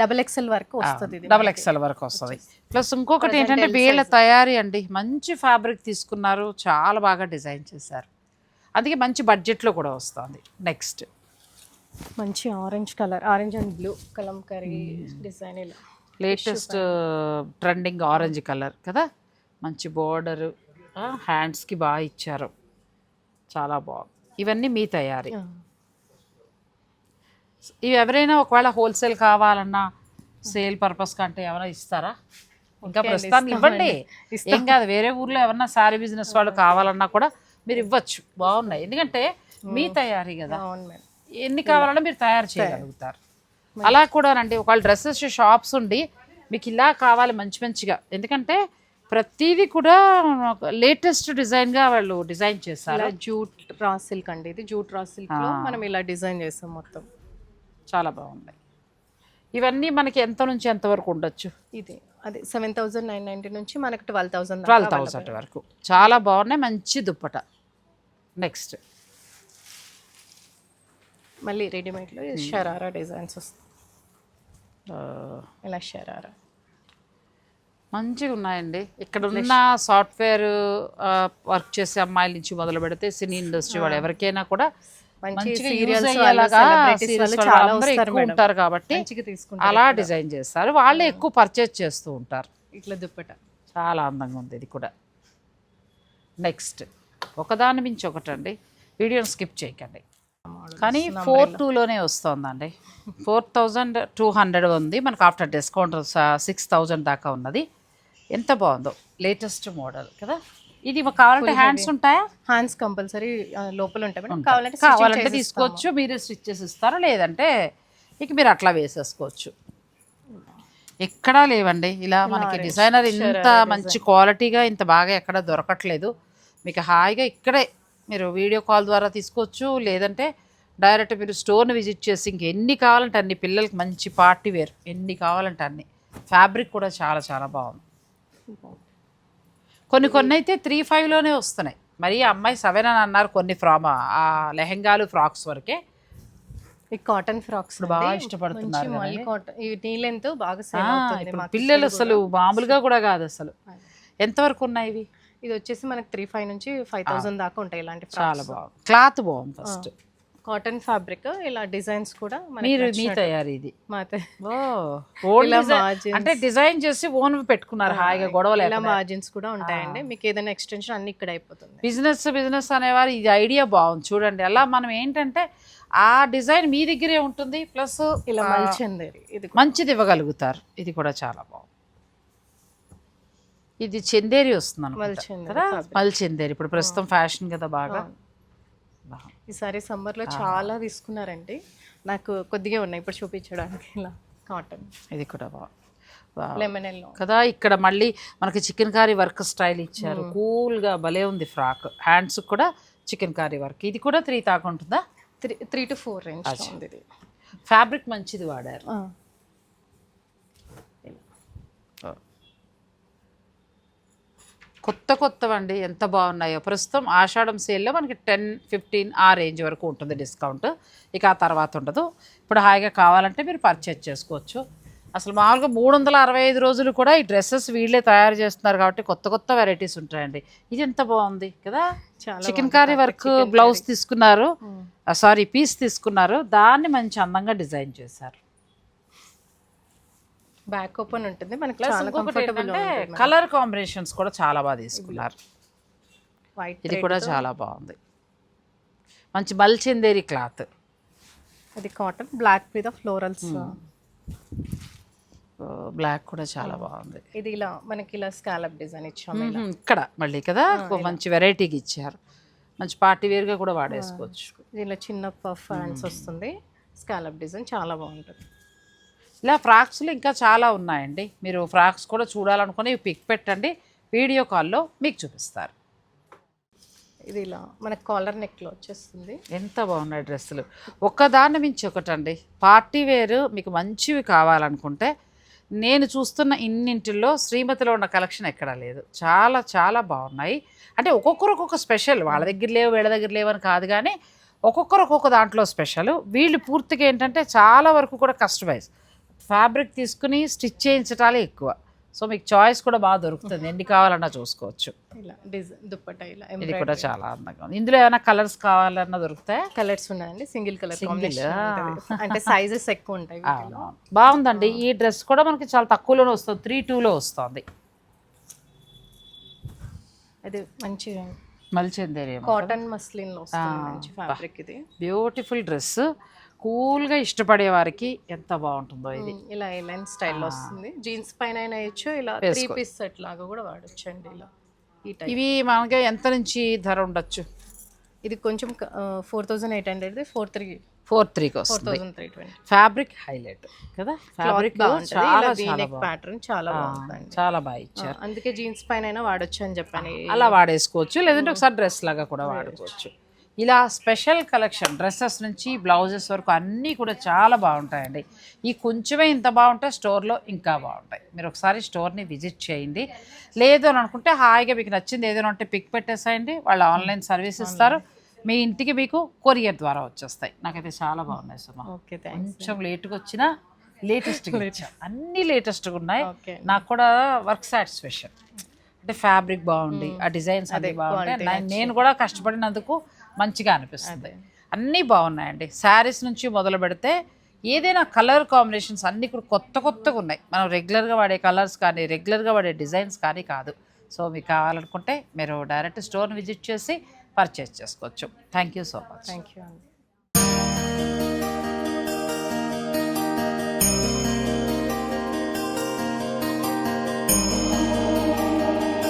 డబుల్ ఎక్స్ఎల్ వరకు వస్తుంది డబల్ ఎక్స్ఎల్ వరకు వస్తుంది. ప్లస్ ఇంకొకటి ఏంటంటే వీళ్ళ తయారీ అండి. మంచి ఫ్యాబ్రిక్ తీసుకున్నారు. చాలా బాగా డిజైన్ చేశారు. అందుకే మంచి బడ్జెట్లో కూడా వస్తుంది. నెక్స్ట్ మంచి orange colour orange and blue Kalamkari design ఇలా. లేటెస్ట్ ట్రెండింగ్ ఆరెంజ్ కలర్ కదా? మంచి బోర్డరు హ్యాండ్స్కి బాగా ఇచ్చారు. చాలా బాగుంది. ఇవన్నీ మీ తయారీ. ఇవి ఎవరైనా ఒకవేళ హోల్సేల్ కావాలన్నా సేల్ పర్పస్ కంటే ఏమైనా ఇస్తారా? ఇంకా ప్రస్తుతానికి ఇవ్వండి. ఏం కాదు వేరే ఊర్లో ఎవరన్నా సారీ బిజినెస్ వాళ్ళు కావాలన్నా కూడా మీరు ఇవ్వచ్చు. బాగున్నాయి. ఎందుకంటే మీ తయారీ కదా. ఎన్ని కావాలన్నా మీరు తయారు చేయగలుగుతారు. అలా కూడానండి ఒకవేళ డ్రెస్సెస్ షాప్స్ ఉండి మీకు ఇలా కావాలి మంచి మంచిగా. ఎందుకంటే ప్రతిదీ కూడా లేటెస్ట్ డిజైన్గా వాళ్ళు డిజైన్ చేస్తారు జూట్ రా సిల్క్ అండి. ఇది జూట్ రా సిల్క్లో మనం ఇలా డిజైన్ చేస్తాం మొత్తం. చాలా బాగున్నాయి. ఇవన్నీ మనకి ఎంత నుంచి ఎంత వరకు ఉండొచ్చు? ఇది. అదే సెవెన్ థౌసండ్ నైన్ నైన్టీ నుంచి మనకు ట్వెల్వ్ థౌసండ్ ట్వెల్వ్ థౌసండ్ వరకు. చాలా బాగున్నాయి మంచి దుప్పట. నెక్స్ట్ మళ్ళీ రెడీమేడ్లో షరారా డిజైన్స్ వస్తాయి. ఇలా షరారా. మంచిగా ఉన్నాయండి ఇక్కడ ఉన్న సాఫ్ట్వేర్ వర్క్ చేసే అమ్మాయిల నుంచి మొదలు పెడితే సినీ ఇండస్ట్రీ వాళ్ళు ఎవరికైనా కూడా మంచి సీరియల్స్ చాలా ఎక్కువ ఉంటారు కాబట్టి అలా డిజైన్ చేస్తారు. వాళ్ళే ఎక్కువ పర్చేజ్ చేస్తూ ఉంటారు. ఇట్లా దుప్పట. చాలా అందంగా ఉంది ఇది కూడా. నెక్స్ట్ ఒకదాని మించి ఒకటండి. వీడియోని స్కిప్ చేయకండి. కానీ ఫోర్ టూలోనే వస్తుందండి. ఫోర్ థౌజండ్ టూ హండ్రెడ్ ఉంది. మనకు ఆఫ్టర్ డిస్కౌంట్ సిక్స్ థౌజండ్ దాకా ఉన్నది. ఎంత బాగుందో. లేటెస్ట్ మోడల్ కదా. ఇది కావాలంటే హ్యాండ్స్ ఉంటాయా? హ్యాండ్స్ కంపల్సరీ లోపల ఉంటాయి. మేడం కావాలంటే కావాలంటే తీసుకోవచ్చు మీరు స్టిచ్ చేసి ఇస్తారు లేదంటే ఇక మీరు అట్లా వేసేసుకోవచ్చు. ఎక్కడా లేవండి. ఇలా మనకి డిజైనర్ ఇంత మంచి క్వాలిటీగా ఇంత బాగా ఎక్కడ దొరకట్లేదు. మీకు హాయిగా ఇక్కడే మీరు వీడియో కాల్ ద్వారా తీసుకోవచ్చు. లేదంటే డైరెక్ట్ మీరు స్టోర్ని విజిట్ చేసి ఇంక ఎన్ని కావాలంటే అన్ని పిల్లలకి మంచి పార్టీ వేర్ ఎన్ని కావాలంటే అన్ని. ఫ్యాబ్రిక్ కూడా చాలా చాలా బాగుంది. కొన్ని కొన్ని అయితే త్రీ ఫైవ్లోనే వస్తున్నాయి. మరి అమ్మాయి సెవెన్ అని అన్నారు కొన్ని ఫ్రామ్ ఆ లెహెంగాలు ఫ్రాక్స్ వరకే. ఈ కాటన్ ఫ్రాక్స్ బాగా ఇష్టపడుతున్నారు బాగా పిల్లలు అసలు మామూలుగా కూడా కాదు అసలు. ఎంతవరకు ఉన్నాయి ఇవి? ఇది వచ్చేసి మనకి త్రీ ఫైవ్ నుంచి ఫైవ్ థౌసండ్ దాకా ఉంటాయి ఇలాంటి చాలా బాగుంది. క్లాత్ బాగుంది ఫస్ట్ కాటన్ ఫ్యాబ్రిక్ ఇలా డిజైన్స్ కూడా మీరు మీ తయారీ ఇది. *laughs* అంటే డిజైన్ చేసి ఓన్ పెట్టుకున్నారు హాయిగా గొడవలు ఇలా మార్జిన్స్ కూడా ఉంటాయండి. మీకు ఏదైనా ఎక్స్టెన్షన్ అన్ని ఇక్కడ అయిపోతుంది. బిజినెస్ బిజినెస్ అనేవారు ఇది ఐడియా బాగుంది. చూడండి అలా మనం ఏంటంటే ఆ డిజైన్ మీ దగ్గరే ఉంటుంది ప్లస్ ఇలా మల్చింది ఇది మంచిది ఇవ్వగలుగుతారు. ఇది కూడా చాలా బాగుంది. ఇది చందేరి వస్తుంది అనుకుంటా మల్చింది కదా? మల్ చందేరి ఇప్పుడు ప్రస్తుతం ఫ్యాషన్ కదా బాగా. ఈసారి సమ్మర్లో చాలా తీసుకున్నారండి. నాకు కొద్దిగా ఉన్నాయి ఇప్పుడు చూపించడానికి ఇలా కాటన్. ఇది కూడా లెమన్ ఎల్లో కదా ఇక్కడ మళ్ళీ మనకి చికెన్ కారీ వర్క్ స్టైల్ ఇచ్చారు. కూల్గా భలే ఉంది ఫ్రాక్. హ్యాండ్స్ కూడా చికెన్ కారీ వర్క్. ఇది కూడా త్రీ దాకా ఉంటుందా? Three three to four range ఉంది ఇది. ఫ్యాబ్రిక్ మంచిది వాడారు. కొత్త కొత్తవండి. ఎంత బాగున్నాయో. ప్రస్తుతం ఆషాఢం సేల్లో మనకి టెన్ ఫిఫ్టీన్ ఆ రేంజ్ వరకు ఉంటుంది డిస్కౌంట్. ఇక ఆ తర్వాత ఉండదు. ఇప్పుడు హాయిగా కావాలంటే మీరు పర్చేజ్ చేసుకోవచ్చు. అసలు మామూలుగా మూడు వందల అరవై ఐదు రోజులు కూడా ఈ డ్రెస్సెస్ వీళ్ళే తయారు చేస్తున్నారు కాబట్టి కొత్త కొత్త వెరైటీస్ ఉంటాయండి. ఇది ఎంత బాగుంది కదా? చికెన్ కర్రీ వర్క్ బ్లౌజ్ తీసుకున్నారు. సారీ పీస్ తీసుకున్నారు. దాన్ని మంచి అందంగా డిజైన్ చేశారు. బ్యాక్ ఓపెన్ ఉంటుంది. మనకి ప్లస్ చాలా ఇంకొకటి కంఫర్టబుల్ ఏంటంటే కలర్ కాంబినేషన్స్ కూడా చాలా బాగా తీసుకున్నారు. వైట్ ఇది కూడా చాలా బాగుంది. మంచి మల్చిందేరి క్లాత్. అది కాటన్ బ్లాక్ మీద ఫ్లోరల్స్ బ్లాక్ కూడా చాలా బాగుంది. ఇది ఇలా మనకి ఇలా స్కాలప్ డిజైన్ ఇచ్చాము ఇలా. ఇక్కడ మళ్ళీ కదా ఒక మంచి వెరైటీకి ఇచ్చారు. మంచి పార్టీ వేర్గా కూడా వాడేసుకోవచ్చు. దీనిలో చిన్న పఫ్ హ్యాండ్స్ వస్తుంది. స్కాలప్ డిజైన్ చాలా బాగుంటుంది. ఇలా ఫ్రాక్స్లో ఇంకా చాలా ఉన్నాయండి. మీరు ఫ్రాక్స్ కూడా చూడాలనుకుని పిక్ పెట్టండి. వీడియో కాల్లో మీకు చూపిస్తారు. ఇది ఇలా మనకి కాలర్ నెక్లో వచ్చేస్తుంది. ఎంత బాగున్నాయి డ్రెస్సులు. ఒక్కదాన్ని మించి ఒకటండి. పార్టీ వేర్ మీకు మంచివి కావాలనుకుంటే నేను చూస్తున్న ఇన్నింటిలో శ్రీమతిలో ఉన్న కలెక్షన్ ఎక్కడా లేదు. చాలా చాలా బాగున్నాయి. అంటే ఒక్కొక్కరు ఒక్కొక్క స్పెషల్. వాళ్ళ దగ్గర లేవు వీళ్ళ దగ్గర లేవు అని కాదు కానీ ఒక్కొక్కరు ఒక్కొక్క దాంట్లో స్పెషల్. వీళ్ళు పూర్తిగా ఏంటంటే చాలా వరకు కూడా కస్టమైజ్. ఫ్యాబ్రిక్ తీసుకుని స్టిచ్ చేయించటాలే ఎక్కువ. సో మీకు చాయిస్ కూడా బాగా దొరుకుతుంది. ఎన్ని కావాలన్నా చూసుకోవచ్చు. ఇలా డిజైన్ దుప్పట ఇలా ఇది కూడా చాలా అందంగా ఉంది. ఇందులో ఏమైనా కలర్స్ కావాలన్నా దొరుకుతాయి? కలర్స్ ఉన్నాయండి. సింగిల్ కలర్ కాంబినేషన్ అంటే సైజెస్ ఎక్కువ ఉంటాయి వీటిలో. బాగుందండి. ఈ డ్రెస్ కూడా మనకి చాలా తక్కువలోనే వస్తుంది. త్రీ టూలో వస్తుంది. అది మంచి మల్చిందేరేమో కాటన్ మస్లిన్లో వస్తుంది మంచి ఫ్యాబ్రిక్ ఇది. Beautiful dress. కూల్గా ఇష్టపడే వారికి ఎంత బాగుంటుందో ఇది. ఇలా లైన్ స్టైల్లో వస్తుంది. జీన్స్ పైన వేయచ్చు ఇలా త్రీ పీస్ సెట్ లాగా కూడా వాడచ్చు అండి ఇలా ఇవి మనకి ఎంత నుంచి ధర ఉండొచ్చు? ఇది కొంచెం four thousand eight hundred four three. Four త్రీకి ఫోర్ వస్తుంది thousand three twenty. Fabric highlight కదా? ఫ్యాబ్రిక్ చాలా ప్యాటర్న్ చాలా బాగుందండి. చాలా బాగా ఇచ్చారు. అందుకే జీన్స్ పైన అయినా వాడొచ్చు అని చెప్పని. అలా వాడేసుకోవచ్చు లేదంటే ఒకసారి డ్రెస్ లాగా కూడా వాడుకోవచ్చు. ఇలా స్పెషల్ కలెక్షన్ డ్రెస్సెస్ నుంచి బ్లౌజెస్ వరకు అన్నీ కూడా చాలా బాగుంటాయండి. ఈ కొంచెమే ఇంత బాగుంటాయి స్టోర్లో ఇంకా బాగుంటాయి. మీరు ఒకసారి స్టోర్ని విజిట్ చేయండి. లేదు అని అనుకుంటే హాయిగా మీకు నచ్చింది ఏదైనా ఉంటే పిక్ పెట్టేసేయండి. వాళ్ళు ఆన్లైన్ సర్వీస్ ఇస్తారు. మీ ఇంటికి మీకు కొరియర్ ద్వారా వచ్చేస్తాయి. నాకైతే చాలా బాగున్నాయి సుమా. కొంచెం లేట్గా వచ్చినా లేటెస్ట్గా ఇచ్చాం అన్నీ లేటెస్ట్గా ఉన్నాయి. నాకు కూడా వర్క్ సాటిస్ఫాక్షన్. అంటే ఫ్యాబ్రిక్ బాగుంది ఆ డిజైన్స్ అన్ని బాగుంటాయి. నేను కూడా కష్టపడినందుకు మంచిగా అనిపిస్తుంది. అన్నీ బాగున్నాయండి. శారీస్ నుంచి మొదలు పెడితే ఏదైనా కలర్ కాంబినేషన్స్ అన్నీ కూడా కొత్త కొత్తగా ఉన్నాయి. మనం రెగ్యులర్గా వాడే కలర్స్ కానీ రెగ్యులర్గా వాడే డిజైన్స్ కానీ కాదు. సో మీకు కావాలనుకుంటే మీరు డైరెక్ట్ స్టోర్ని విజిట్ చేసి పర్చేస్ చేసుకోవచ్చు. Thank you so much. Thank you